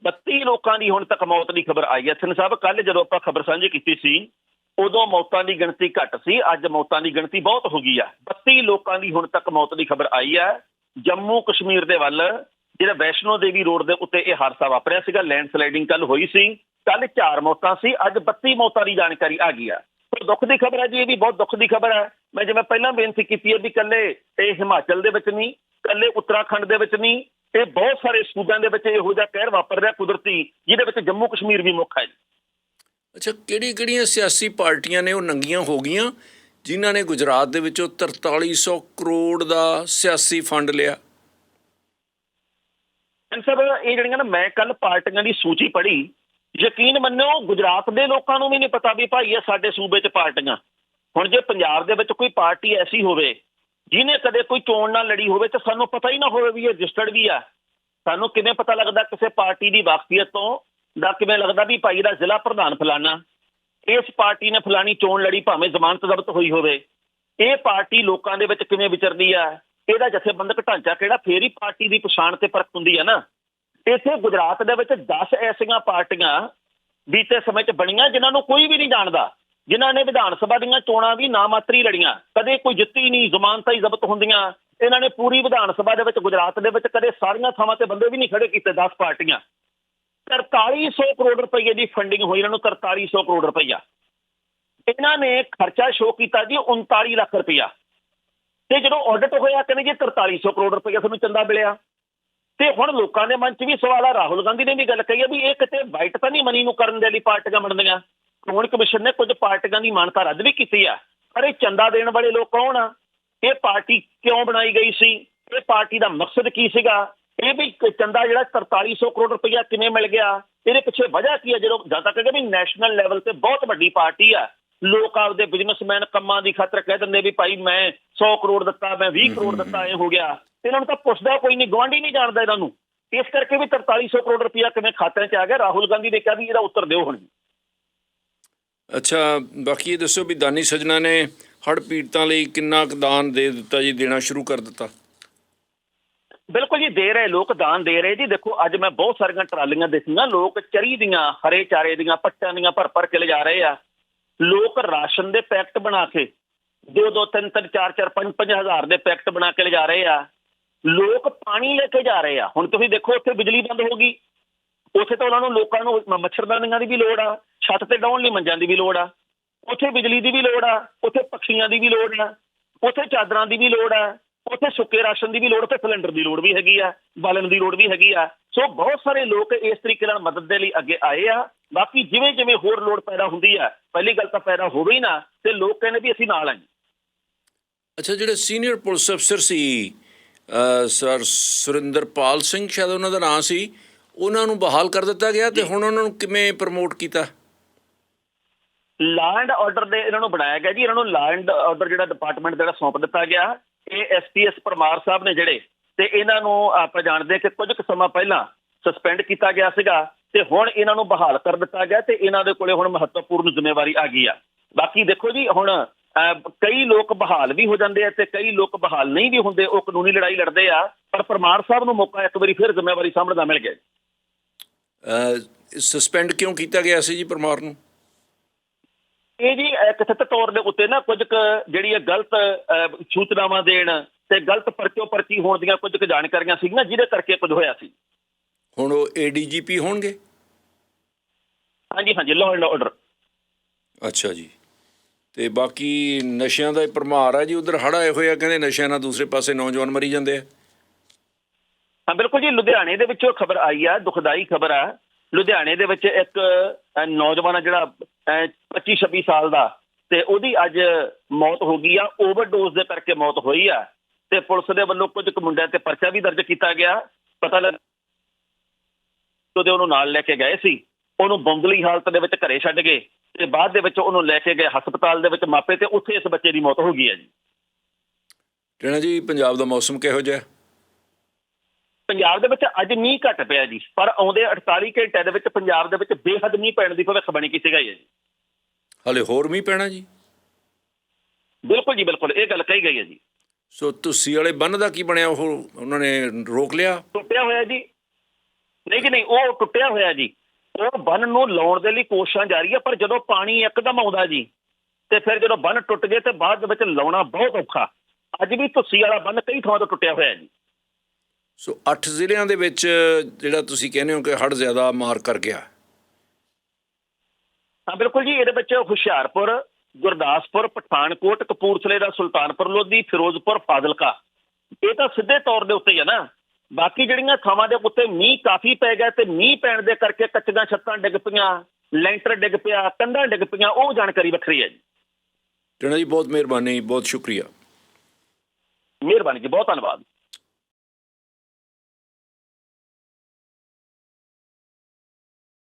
32 ਲੋਕਾਂ ਦੀ ਹੁਣ ਤੱਕ ਮੌਤ ਦੀ ਖਬਰ ਆਈ ਹੈ। ਥਨ ਸਾਹਿਬ ਕੱਲ ਜਦੋਂ ਆਪਾਂ ਖਬਰ ਸਾਂਝੀ ਕੀਤੀ ਸੀ, ਉਦੋਂ ਮੌਤਾਂ ਦੀ ਗਿਣਤੀ ਘੱਟ ਸੀ, ਅੱਜ ਮੌਤਾਂ ਦੀ ਗਿਣਤੀ ਬਹੁਤ ਹੋ ਗਈ ਆ। 32 ਲੋਕਾਂ ਦੀ ਹੁਣ ਤੱਕ ਮੌਤ ਦੀ ਖਬਰ ਆਈ ਹੈ। ਜੰਮੂ ਕਸ਼ਮੀਰ ਦੇ ਵੱਲ, ਜਿਹੜਾ ਵੈਸ਼ਨੋ ਦੇਵੀ ਰੋਡ ਦੇ ਉੱਤੇ ਇਹ ਹਾਦਸਾ ਵਾਪਰਿਆ ਸੀਗਾ ਲੈਂਡ ਸਲਾਈਡਿੰਗ ਕੱਲ ਹੋਈ ਸੀ। ਕੱਲ 4 ਮੌਤਾਂ ਸੀ, ਅੱਜ 32 ਮੌਤਾਂ ਦੀ ਜਾਣਕਾਰੀ ਆ ਗਈ ਆ। ਪਰ ਦੁੱਖ ਦੀ ਖਬਰ ਹੈ ਜੀ, ਇਹ ਵੀ ਬਹੁਤ ਦੁੱਖ ਦੀ ਖਬਰ ਹੈ। ਮੈਂ ਜਿਵੇਂ ਪਹਿਲਾਂ ਬੇਨਤੀ ਕੀਤੀ ਹੈ ਵੀ ਕੱਲੇ ਇਹ ਹਿਮਾਚਲ ਦੇ ਵਿੱਚ ਨਹੀਂ ਕੱਲੇ ਉੱਤਰਾਖੰਡ ਦੇ ਵਿੱਚ ਨਹੀਂ ਇਹ ਬਹੁਤ ਸਾਰੇ ਸੂਬਿਆਂ ਦੇ ਵਿੱਚ ਇਹੋ ਜਿਹਾ ਕਹਿਰ ਵਾਪਰ ਰਿਹਾ ਕੁਦਰਤੀ ਜਿਹਦੇ ਵਿੱਚ ਜੰਮੂ ਕਸ਼ਮੀਰ ਵੀ ਮੁੱਖ ਹੈ ਅੱਛਾ ਕਿਹੜੀ ਕਿਹੜੀਆਂ ਸਿਆਸੀ ਪਾਰਟੀਆਂ ਨੇ ਉਹ ਨੰਗੀਆਂ ਹੋ ਗਈਆਂ ਜਿਨ੍ਹਾਂ ਨੇ ਗੁਜਰਾਤ ਦੇ ਵਿੱਚੋਂ 4300 ਕਰੋੜ ਦਾ ਸਿਆਸੀ ਫੰਡ ਲਿਆ? ਸਭ ਇਹ ਜਿਹੜੀਆਂ ਨਾ ਮੈਂ ਕੱਲ ਪਾਰਟੀਆਂ ਦੀ ਸੂਚੀ ਪੜ੍ਹੀ ਯਕੀਨ ਮੰਨੋ ਗੁਜਰਾਤ ਦੇ ਲੋਕਾਂ ਨੂੰ ਵੀ ਨਹੀਂ ਪਤਾ ਵੀ ਭਾਈ ਇਹ ਸਾਡੇ ਸੂਬੇ 'ਚ ਪਾਰਟੀਆਂ। ਹੁਣ ਜੇ ਪੰਜਾਬ ਦੇ ਵਿੱਚ ਕੋਈ ਪਾਰਟੀ ਐਸੀ ਹੋਵੇ, ਜਿਹਨੇ ਕਦੇ ਕੋਈ ਚੋਣ ਨਾ ਲੜੀ ਹੋਵੇ, ਤਾਂ ਸਾਨੂੰ ਪਤਾ ਹੀ ਨਾ ਹੋਵੇ ਵੀ ਇਹ ਰਜਿਸਟਰਡ ਵੀ ਆ। ਸਾਨੂੰ ਕਿਵੇਂ ਪਤਾ ਲੱਗਦਾ ਕਿਸੇ ਪਾਰਟੀ ਦੀ ਵਾਕਫੀਅਤ ਤੋਂ, ਦਾ ਕਿਵੇਂ ਲੱਗਦਾ ਵੀ ਭਾਈ ਦਾ ਜ਼ਿਲ੍ਹਾ ਪ੍ਰਧਾਨ ਫਲਾਨਾ। ਇਸ ਪਾਰਟੀ ਨੇ ਫਲਾਨੀ ਚੋਣ ਲੜੀ ਭਾਵੇਂ ਜ਼ਮਾਨਤ ਜ਼ਬਤ ਹੋਈ ਹੋਵੇ। ਇਹ ਪਾਰਟੀ ਲੋਕਾਂ ਦੇ ਵਿੱਚ ਕਿਵੇਂ ਵਿਚਰਦੀ ਆ? ਇਹਦਾ ਜਥੇਬੰਦਕ ਢਾਂਚਾ ਕਿਹੜਾ? ਫੇਰ ਹੀ ਪਾਰਟੀ ਦੀ ਪਛਾਣ ਤੇ ਫ਼ਰਕ ਹੁੰਦੀ ਆ ਨਾ। ਇੱਥੇ ਗੁਜਰਾਤ ਦੇ ਵਿੱਚ 10 ਐਸੀਆਂ ਪਾਰਟੀਆਂ ਬੀਤੇ ਸਮੇਂ 'ਚ ਬਣੀਆਂ, ਜਿਨ੍ਹਾਂ ਨੂੰ ਕੋਈ ਵੀ ਨਹੀਂ ਜਾਣਦਾ। ਜਿਨ੍ਹਾਂ ਨੇ ਵਿਧਾਨ ਸਭਾ ਦੀਆਂ ਚੋਣਾਂ ਵੀ ਨਾਮਾਤਰੀ ਲੜੀਆਂ, ਕਦੇ ਕੋਈ ਜਿੱਤੀ ਨਹੀਂ ਜ਼ਮਾਨਤਾਂ ਹੀ ਜ਼ਬਤ ਹੁੰਦੀਆਂ। ਇਹਨਾਂ ਨੇ ਪੂਰੀ ਵਿਧਾਨ ਸਭਾ ਦੇ ਵਿੱਚ, ਗੁਜਰਾਤ ਦੇ ਵਿੱਚ ਕਦੇ ਸਾਰੀਆਂ ਥਾਵਾਂ ਤੇ ਬੰਦੇ ਵੀ ਨਹੀਂ ਖੜੇ ਕੀਤੇ 10 ਪਾਰਟੀਆਂ। 4300 ਕਰੋੜ ਰੁਪਏ ਦੀ ਫੰਡਿੰਗ ਹੋਈ ਇਹਨਾਂ ਨੂੰ 4300 ਕਰੋੜ ਰੁਪਈਆ। ਇਹਨਾਂ ਨੇ ਖਰਚਾ ਸ਼ੋਅ ਕੀਤਾ ਜੀ 39 ਲੱਖ ਰੁਪਈਆ। ਤੇ ਜਦੋਂ ਆਡਿਟ ਹੋਇਆ, ਕਹਿੰਦੇ ਜੀ 4300 ਕਰੋੜ ਰੁਪਈਆ ਸਾਨੂੰ ਚੰਦਾ ਮਿਲਿਆ। ਤੇ ਹੁਣ ਲੋਕਾਂ ਦੇ ਮਨ 'ਚ ਵੀ ਸਵਾਲ ਆ, ਰਾਹੁਲ ਗਾਂਧੀ ਨੇ ਵੀ ਗੱਲ ਕਹੀ ਆ ਵੀ ਇਹ ਕਿਤੇ ਵਾਈਟ ਤਾਂ ਨਹੀਂ ਮਨੀ ਨੂੰ ਕਰਨ ਦੇ ਲਈ ਪਾਰਟੀਆਂ ਬਣਦੀਆਂ। ਚੋਣ ਕਮਿਸ਼ਨ ਨੇ ਕੁਝ ਪਾਰਟੀਆਂ ਦੀ ਮਾਨਤਾ ਰੱਦ ਵੀ ਕੀਤੀ ਆ ਪਰ ਇਹ ਚੰਦਾ ਦੇਣ ਵਾਲੇ ਲੋਕ ਕੌਣ ਆ? ਇਹ ਪਾਰਟੀ ਕਿਉਂ ਬਣਾਈ ਗਈ ਸੀ? ਇਹ ਪਾਰਟੀ ਦਾ ਮਕਸਦ ਕੀ ਸੀਗਾ? ਇਹ ਵੀ ਕ- ਚੰਦਾ ਜਿਹੜਾ 4300 ਕਰੋੜ ਰੁਪਈਆ ਕਿਵੇਂ ਮਿਲ ਗਿਆ? ਇਹਦੇ ਪਿੱਛੇ ਵਜ੍ਹਾ ਕੀ ਆ ਜਦੋਂ ਜਦ ਤੱਕ ਕਹਿੰਦੇ ਵੀ ਨੈਸ਼ਨਲ ਲੈਵਲ ਤੇ ਬਹੁਤ ਵੱਡੀ ਪਾਰਟੀ ਆ ਲੋਕ ਆਪਦੇ ਬਿਜ਼ਨਸਮੈਨ ਕੰਮਾਂ ਦੀ ਖਾਤਰ ਕਹਿ ਦਿੰਦੇ ਵੀ ਭਾਈ ਮੈਂ 100 ਕਰੋੜ ਦਿੱਤਾ ਮੈਂ 20 ਕਰੋੜ ਦਿੱਤਾ ਇਹ ਹੋ ਗਿਆ। ਇਹਨਾਂ ਨੂੰ ਤਾਂ ਪੁੱਛਦਾ ਕੋਈ ਨਹੀਂ ਗਵਾਂਢੀ ਨਹੀਂ ਜਾਣਦਾ ਇਹਨਾਂ ਨੂੰ। ਇਸ ਕਰਕੇ ਵੀ 4300 ਕਰੋੜ ਰੁਪਈਆ ਕਿਵੇਂ ਖਾਤਿਆਂ 'ਚ ਆ ਗਿਆ? ਰਾਹੁਲ ਗਾਂਧੀ ਨੇ ਕਿਹਾ ਵੀ ਇਹਦਾ ਉੱਤਰ ਦਿਓ ਹੁਣ। ਅੱਛਾ, ਬਾਕੀ ਇਹ ਦੱਸੋ ਵੀ ਦਾਨੀ ਸਜਣਾ ਨੇ ਹੜ੍ਹ ਪੀੜਤਾਂ ਲਈ ਕਿੰਨਾ ਕੁ ਦਾਨ ਦੇ ਦਿੱਤਾ ਜੀ, ਦੇਣਾ ਸ਼ੁਰੂ ਕਰ ਦਿੱਤਾ? ਬਿਲਕੁਲ ਜੀ, ਦੇ ਰਹੇ ਲੋਕ ਦਾਨ ਦੇ ਰਹੇ ਜੀ। ਦੇਖੋ, ਅੱਜ ਮੈਂ ਬਹੁਤ ਸਾਰੀਆਂ ਟਰਾਲੀਆਂ ਦੇਖੀਆਂ ਲੋਕ ਚਰੀ ਦੀਆਂ, ਹਰੇ ਚਾਰੇ ਦੀਆਂ, ਪੱਟਾਂ ਦੀਆਂ ਭਰ ਭਰ ਕੇ ਲਿਜਾ ਰਹੇ ਆ। ਲੋਕ ਰਾਸ਼ਨ ਦੇ ਪੈਕਟ ਬਣਾ ਕੇ, ਦੋ ਦੋ, ਤਿੰਨ ਤਿੰਨ, ਚਾਰ ਚਾਰ, ਪੰਜ ਪੰਜ ਹਜ਼ਾਰ ਦੇ ਪੈਕਟ ਬਣਾ ਕੇ ਲਿਜਾ ਰਹੇ ਆ। ਲੋਕ ਪਾਣੀ ਲੈ ਕੇ ਜਾ ਰਹੇ ਆ। ਹੁਣ ਤੁਸੀਂ ਦੇਖੋ, ਉੱਥੇ ਬਿਜਲੀ ਬੰਦ ਹੋ ਗਈ। ਉੱਥੇ ਤਾਂ ਉਹਨਾਂ ਨੂੰ ਲੋਕਾਂ ਨੂੰ ਮੱਛਰਦਾਨੀਆਂ ਦੀ ਵੀ ਲੋੜ ਆ, ਛੱਤ ਤੇ ਡਾਉਣ ਲਈ ਮੰਜਾਂ ਦੀ ਵੀ ਲੋੜ ਆ, ਉੱਥੇ ਬਿਜਲੀ ਦੀ ਵੀ ਲੋੜ ਆ, ਉੱਥੇ ਪੱਖੀਆਂ ਦੀ ਵੀ ਲੋੜ ਆ, ਉੱਥੇ ਚਾਦਰਾਂ ਦੀ ਵੀ ਲੋੜ ਆ, ਉੱਥੇ ਸੁੱਕੇ ਰਾਸ਼ਨ ਦੀ ਵੀ ਲੋੜ ਤੇ ਸਿਲੰਡਰ ਦੀ ਲੋੜ ਵੀ ਹੈਗੀ ਆ, ਬਾਲਣ ਦੀ ਲੋੜ ਵੀ ਹੈਗੀ ਆ। ਸੋ ਬਹੁਤ ਸਾਰੇ ਲੋਕ ਇਸ ਤਰੀਕੇ ਨਾਲ ਮਦਦ ਦੇ ਲਈ ਅੱਗੇ ਆਏ ਆ, ਬਾਕੀ ਜਿਵੇਂ ਜਿਵੇਂ ਹੋਰ ਲੋੜ ਪੈਦਾ ਹੁੰਦੀ ਆ, ਪਹਿਲੀ ਗੱਲ ਤਾਂ ਪੈਦਾ ਹੋਵੇ ਹੀ ਨਾ, ਤੇ ਲੋਕ ਕਹਿੰਦੇ ਵੀ ਅਸੀਂ ਨਾਲ ਆਂ ਅੱਛਾ, ਜਿਹੜੇ ਸੀਨੀਅਰ ਪੁਲਿਸ ਅਫਸਰ ਸੀ ਸਰ ਸੁਰਿੰਦਰਪਾਲ ਸਿੰਘ, ਸ਼ਾਇਦ ਉਹਨਾਂ ਦਾ ਨਾਂ ਸੀ ਉਹਨਾਂ ਨੂੰ ਬਹਾਲ ਕਰ ਦਿੱਤਾ ਗਿਆ ਤੇ ਹੁਣ ਉਹਨਾਂ ਨੂੰ ਕਿਵੇਂ ਪ੍ਰਮੋਟ ਕੀਤਾ? ਲਾਅ ਐਂਡ ਆਰਡਰ ਦੇ ਇਹਨਾਂ ਨੂੰ ਬਣਾਇਆ ਗਿਆ ਜੀ। ਇਹਨਾਂ ਨੂੰ ਲਾਅ ਐਂਡ ਆਰਡਰ ਜਿਹੜਾ ਡਿਪਾਰਟਮੈਂਟ ਜਿਹੜਾ ਸੌਂਪ ਦਿੱਤਾ ਗਿਆ। ਇਹ ਐਸਪੀਐਸ ਪਰਮਾਰ ਸਾਹਿਬ ਨੇ ਜਿਹੜੇ ਤੇ ਇਹਨਾਂ ਨੂੰ ਆਪਾਂ ਜਾਣਦੇ ਕਿ ਕੁਝ ਕੁ ਸਮਾਂ ਪਹਿਲਾਂ ਸਸਪੈਂਡ ਕੀਤਾ ਗਿਆ ਸੀਗਾ ਤੇ ਹੁਣ ਇਹਨਾਂ ਨੂੰ ਬਹਾਲ ਕਰ ਦਿੱਤਾ ਗਿਆ ਤੇ ਇਹਨਾਂ ਦੇ ਕੋਲੇ ਹੁਣ ਮਹੱਤਵਪੂਰਨ ਜ਼ਿੰਮੇਵਾਰੀ ਆ ਗਈ ਆ। ਬਾਕੀ ਦੇਖੋ ਜੀ ਹੁਣ ਕਈ ਲੋਕ ਬਹਾਲ ਵੀ ਹੋ ਜਾਂਦੇ ਆ ਤੇ ਕਈ ਲੋਕ ਬਹਾਲ ਨਹੀਂ ਵੀ ਹੁੰਦੇ। ਉਹ ਕਾਨੂੰਨੀ ਲੜਾਈ ਲੜਦੇ ਆ। ਪਰ ਪਰਮਾਰ ਸਾਹਿਬ ਨੂੰ ਮੌਕਾ ਇੱਕ ਵਾਰੀ ਫਿਰ ਜ਼ਿੰਮੇਵਾਰੀ ਸਾਂਭਣ ਦਾ ਮਿਲ ਗਿਆ ਸਸਪੈਂਡ ਕਿਉਂ ਕੀਤਾ ਗਿਆ ਸੀ ਜੀ ਪਰਮਾਰ ਨੂੰ? ਇਹ ਜੀ ਕਥਿਤ ਤੌਰ ਦੇ ਉੱਤੇ ਨਾ ਕੁਝ ਕੁ ਜਿਹੜੀ ਗਲਤ ਸੂਚਨਾਵਾਂ ਦੇਣ ਤੇ ਗਲਤ ਪਰਚੋ ਪਰਚੀ ਹੋਣ ਦੀਆਂ ਕੁਝ ਕੁ ਜਾਣਕਾਰੀਆਂ ਸੀਗੀਆਂ ਜਿਹਦੇ ਕਰਕੇ ਕੁਝ ਹੋਇਆ ਸੀ। ਹੁਣ ਉਹ ਏਡੀਜੀਪੀ ਹੋਣਗੇ? ਹਾਂਜੀ ਹਾਂਜੀ ਲਾਅ ਐਂਡ ਆਰਡਰ ਅੱਛਾ ਜੀ। ਤੇ ਬਾਕੀ ਨਸ਼ਿਆਂ ਦਾ ਇਹ ਭਰਮਾਰ ਆ ਜੀ ਉਧਰ ਹੜ ਆਏ ਹੋਏ ਆ ਕਹਿੰਦੇ ਨਸ਼ਿਆਂ ਨਾਲ ਦੂਸਰੇ ਪਾਸੇ ਨੌਜਵਾਨ ਮਰੀ ਜਾਂਦੇ ਆ। ਹਾਂ, ਬਿਲਕੁਲ ਜੀ, ਲੁਧਿਆਣੇ ਦੇ ਵਿੱਚੋਂ ਖਬਰ ਆਈ ਆ, ਦੁਖਦਾਈ ਖਬਰ ਆ। ਲੁਧਿਆਣੇ ਦੇ ਵਿੱਚ ਇੱਕ ਨੌਜਵਾਨ ਜਿਹੜਾ 25 26 ਸਾਲ ਦਾ ਤੇ ਉਹਦੀ ਅੱਜ ਮੌਤ ਹੋ ਗਈ ਆ, ਓਵਰਡੋਜ਼ ਦੇ ਕਰਕੇ ਮੌਤ ਹੋਈ ਆ ਤੇ ਪੁਲਿਸ ਦੇ ਵੱਲੋਂ ਕੁਝ ਕੁ ਮੁੰਡਿਆਂ ਤੇ ਪਰਚਾ ਵੀ ਦਰਜ ਕੀਤਾ ਗਿਆ। ਪਤਾ ਲੱਗ ਉਹਦੇ ਉਹਨੂੰ ਨਾਲ ਲੈ ਕੇ ਗਏ ਸੀ। ਉਹਨੂੰ ਬੰਗਲੀ ਹਾਲਤ ਦੇ ਵਿੱਚ ਘਰੇ ਛੱਡ ਗਏ ਤੇ ਬਾਅਦ ਦੇ ਵਿੱਚ ਉਹਨੂੰ ਲੈ ਕੇ ਗਏ ਹਸਪਤਾਲ ਦੇ ਵਿੱਚ ਮਾਪੇ ਤੇ ਉੱਥੇ ਇਸ ਬੱਚੇ ਦੀ ਮੌਤ ਹੋ ਗਈ ਹੈ ਜੀ। ਟੇਣਾ ਜੀ, ਪੰਜਾਬ ਦਾ ਮੌਸਮ ਕਿਹੋ ਜਿਹਾ ਪੰਜਾਬ ਦੇ ਵਿੱਚ ਅੱਜ ਮੀਂਹ ਘਟ ਪਿਆ ਜੀ ਪਰ ਆਉਂਦੇ 48 ਘੰਟਿਆਂ ਦੇ ਵਿੱਚ ਪੰਜਾਬ ਦੇ ਵਿੱਚ ਬੇਹੱਦ ਮੀਂਹ ਪੈਣ ਦੀ ਭਵਿੱਖਬਾਣੀ ਕੀਤੀ ਗਈ ਹੈ ਜੀ। ਹਾਲੇ ਹੋਰ ਮੀਂਹ ਪੈਣਾ ਜੀ? ਬਿਲਕੁਲ ਜੀ ਬਿਲਕੁਲ ਇਹ ਗੱਲ ਕਹੀ ਗਈ ਹੈ ਜੀ। ਸੋ ਤੁਸੀਂ ਵਾਲੇ ਬੰਨ ਦਾ ਕੀ ਬਣਿਆ ਉਹ ਉਹਨਾਂ ਨੇ ਰੋਕ ਲਿਆ? ਟੁੱਟਿਆ ਹੋਇਆ ਜੀ। ਨਹੀਂ ਜੀ ਨਹੀਂ ਉਹ ਟੁੱਟਿਆ ਹੋਇਆ ਜੀ। ਉਹ ਬੰਨ ਨੂੰ ਲਾਉਣ ਦੇ ਲਈ ਕੋਸ਼ਿਸ਼ਾਂ ਜਾਰੀ ਆ ਪਰ ਜਦੋਂ ਪਾਣੀ ਇੱਕਦਮ ਆਉਂਦਾ ਜੀ ਤੇ ਫਿਰ ਜਦੋਂ ਬੰਨ ਟੁੱਟ ਜੇ ਤੇ ਬਾਅਦ ਦੇ ਵਿੱਚ ਲਾਉਣਾ ਬਹੁਤ ਔਖਾ। ਅੱਜ ਵੀ ਤੁਸੀਂ ਵਾਲਾ ਬੰਨ ਕਈ ਥਾਵਾਂ ਤੋਂ ਟੁੱਟਿਆ ਹੋਇਆ ਜੀ। ਸੋ 8 ਜ਼ਿਲ੍ਹਿਆਂ ਦੇ ਵਿੱਚ ਜਿਹੜਾ ਤੁਸੀਂ ਕਹਿੰਦੇ ਹੋ ਕਿ ਹੜ ਜ਼ਿਆਦਾ ਮਾਰ ਕਰ ਗਿਆ। ਹਾਂ ਬਿਲਕੁਲ ਜੀ। ਇਹਦੇ ਵਿੱਚ ਹੁਸ਼ਿਆਰਪੁਰ ਗੁਰਦਾਸਪੁਰ ਪਠਾਨਕੋਟ ਕਪੂਰਥਲੇ ਦਾ ਸੁਲਤਾਨਪੁਰ ਲੋਧੀ ਫਿਰੋਜ਼ਪੁਰ ਫਾਜ਼ਿਲਕਾ। ਇਹ ਤਾਂ ਸਿੱਧੇ ਤੌਰ ਦੇ ਉੱਤੇ ਹੀ ਆ ਨਾ। ਬਾਕੀ ਜਿਹੜੀਆਂ ਥਾਵਾਂ ਦੇ ਉੱਤੇ ਮੀਂਹ ਕਾਫੀ ਪੈ ਗਿਆ ਤੇ ਮੀਂਹ ਪੈਣ ਦੇ ਕਰਕੇ ਕੱਚੀਆਂ ਛੱਤਾਂ ਡਿੱਗ ਪਈਆਂ ਲੈਂਟਰ ਡਿੱਗ ਪਿਆ ਕੰਧਾਂ ਡਿੱਗ ਪਈਆਂ ਉਹ ਜਾਣਕਾਰੀ ਵੱਖਰੀ ਹੈ ਜੀ। ਟੇਣਾ ਜੀ ਬਹੁਤ ਮਿਹਰਬਾਨੀ ਬਹੁਤ ਸ਼ੁਕਰੀਆ। ਮਿਹਰਬਾਨੀ ਜੀ ਬਹੁਤ ਧੰਨਵਾਦ।